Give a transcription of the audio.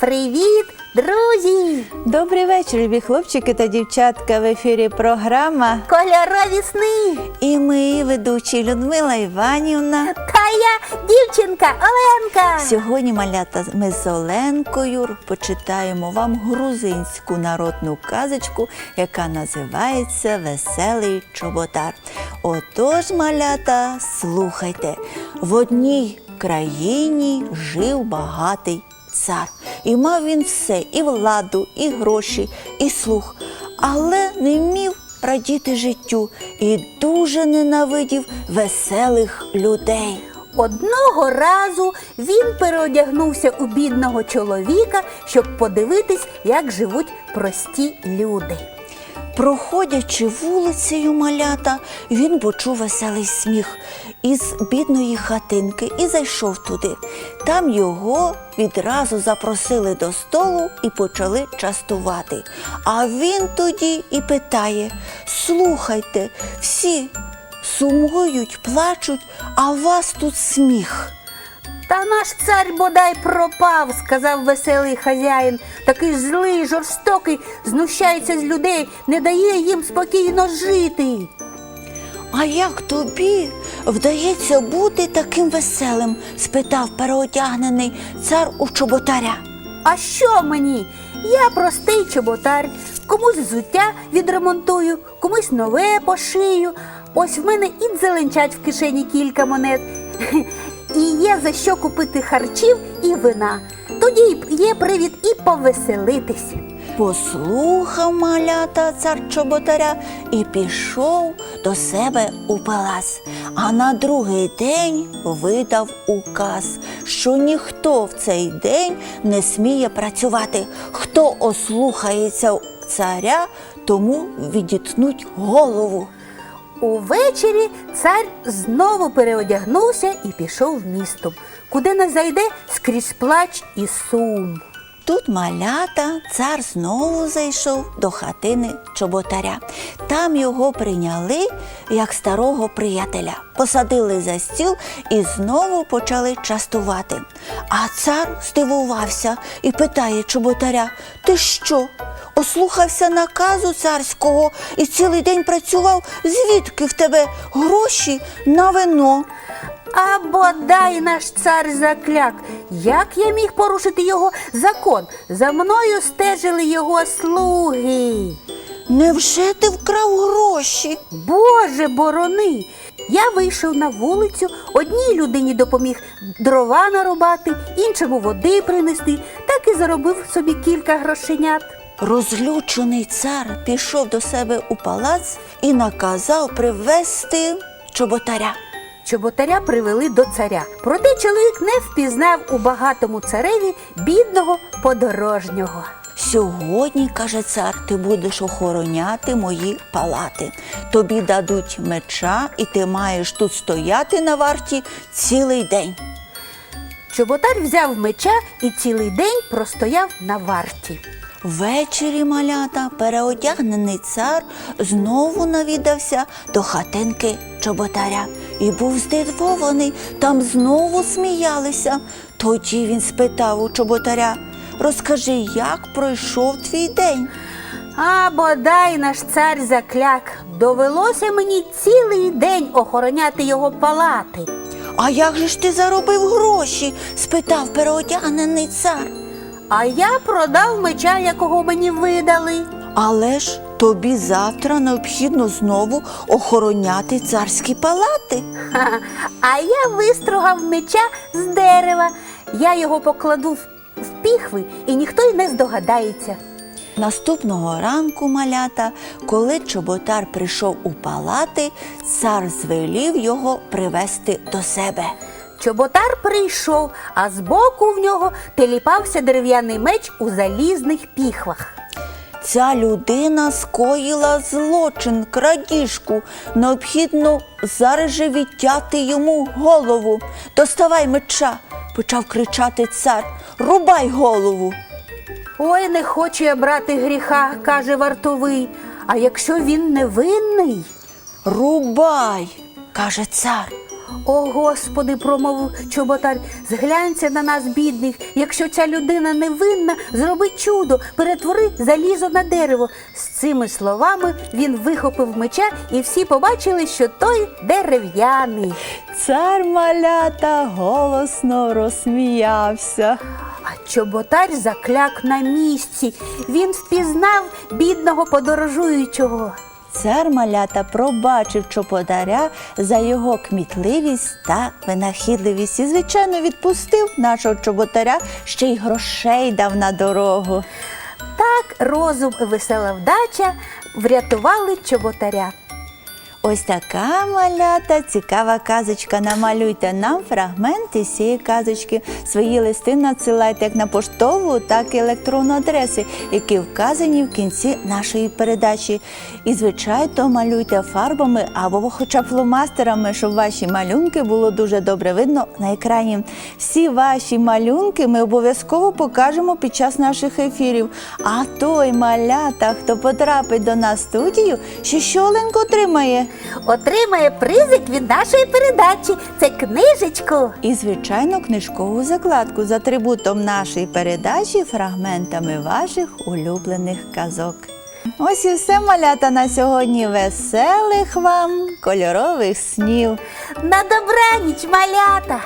Привіт, друзі! Добрий вечір, любі хлопчики та дівчатка. В ефірі програма. Кольорові сни! І ми, ведучі Людмила Іванівна. Та я дівчинка Оленка. Сьогодні, малята, ми з Оленкою почитаємо вам грузинську народну казочку, яка називається Веселий чоботар. Отож, малята, слухайте, в одній країні жив багатий цар. І мав він все, і владу, і гроші, і слух, але не вмів радіти життю і дуже ненавидів веселих людей. Одного разу він переодягнувся у бідного чоловіка, щоб подивитись, як живуть прості люди. Проходячи вулицею малята, він почув веселий сміх із бідної хатинки і зайшов туди. Там його відразу запросили до столу і почали частувати. А він тоді і питає: Слухайте, всі сумують, плачуть, а вас тут сміх. Та наш цар бодай пропав, сказав веселий хазяїн. Такий злий, жорстокий, знущається з людей, не дає їм спокійно жити. А як тобі вдається бути таким веселим? спитав переодягнений цар у чоботаря. А що мені? Я простий чоботар, комусь взуття відремонтую, комусь нове пошию. Ось в мене і дзеленчать в кишені кілька монет. І є за що купити харчів і вина. Тоді є привід і повеселитись. Послухав малята цар чоботаря і пішов до себе у палац. А на другий день видав указ, що ніхто в цей день не сміє працювати. Хто ослухається царя, тому відітнуть голову. Увечері цар знову переодягнувся і пішов містом, куди не зайде скрізь плач і сум. Тут малята цар знову зайшов до хатини чоботаря. Там його прийняли як старого приятеля, посадили за стіл і знову почали частувати. А цар здивувався і питає чоботаря: Ти що? Ослухався наказу царського і цілий день працював, звідки в тебе гроші на вино? А бодай наш цар закляк. Як я міг порушити його закон? За мною стежили його слуги. Невже ти вкрав гроші? Боже борони! Я вийшов на вулицю, одній людині допоміг дрова нарубати, іншому води принести, так і заробив собі кілька грошенят. Розлючений цар пішов до себе у палац і наказав привезти чоботаря. Чоботаря привели до царя. Проте чоловік не впізнав у багатому цареві бідного подорожнього. Сьогодні, каже цар, ти будеш охороняти мої палати. Тобі дадуть меча, і ти маєш тут стояти на варті цілий день. Чоботар взяв меча і цілий день простояв на варті. Ввечері малята переодягнений цар знову навідався до хатинки чоботаря і був здивований, там знову сміялися. Тоді він спитав у чоботаря Розкажи, як пройшов твій день? А бодай наш цар закляк. Довелося мені цілий день охороняти його палати. А як же ж ти заробив гроші? спитав переодягнений цар. А я продав меча, якого мені видали. Але ж тобі завтра необхідно знову охороняти царські палати. Ха-ха. А я вистрогав меча з дерева. Я його покладу в в піхви, і ніхто й не здогадається. Наступного ранку малята, коли чоботар прийшов у палати, цар звелів його привести до себе. Чоботар прийшов, а збоку в нього теліпався дерев'яний меч у залізних піхвах. Ця людина скоїла злочин, крадіжку. Необхідно зараз же відтяти йому голову. Доставай меча, почав кричати цар. Рубай голову. Ой, не хочу я брати гріха, каже вартовий. А якщо він невинний? Рубай, каже цар. О, Господи, промовив чоботар, зглянься на нас, бідних. Якщо ця людина невинна, зроби чудо, перетвори залізо на дерево. З цими словами він вихопив меча, і всі побачили, що той дерев'яний. Цар малята голосно розсміявся. А чоботар закляк на місці. Він впізнав бідного подорожуючого. Цар малята пробачив чоподаря за його кмітливість та винахідливість і, звичайно, відпустив нашого чоботаря, ще й грошей дав на дорогу. Так розум і весела вдача врятували чоботаря. Ось така малята, цікава казочка. Намалюйте нам фрагменти цієї казочки. Свої листи надсилайте як на поштову, так і електронну адреси, які вказані в кінці нашої передачі. І, звичайно, малюйте фарбами або хоча б фломастерами, щоб ваші малюнки було дуже добре видно на екрані. Всі ваші малюнки ми обов'язково покажемо під час наших ефірів. А той малята, хто потрапить до нас в студію, ще щоленько отримає. Отримає призик від нашої передачі. Це книжечку. І, звичайно, книжкову закладку з атрибутом нашої передачі, фрагментами ваших улюблених казок. Ось і все малята на сьогодні. Веселих вам кольорових снів. На добраніч, малята!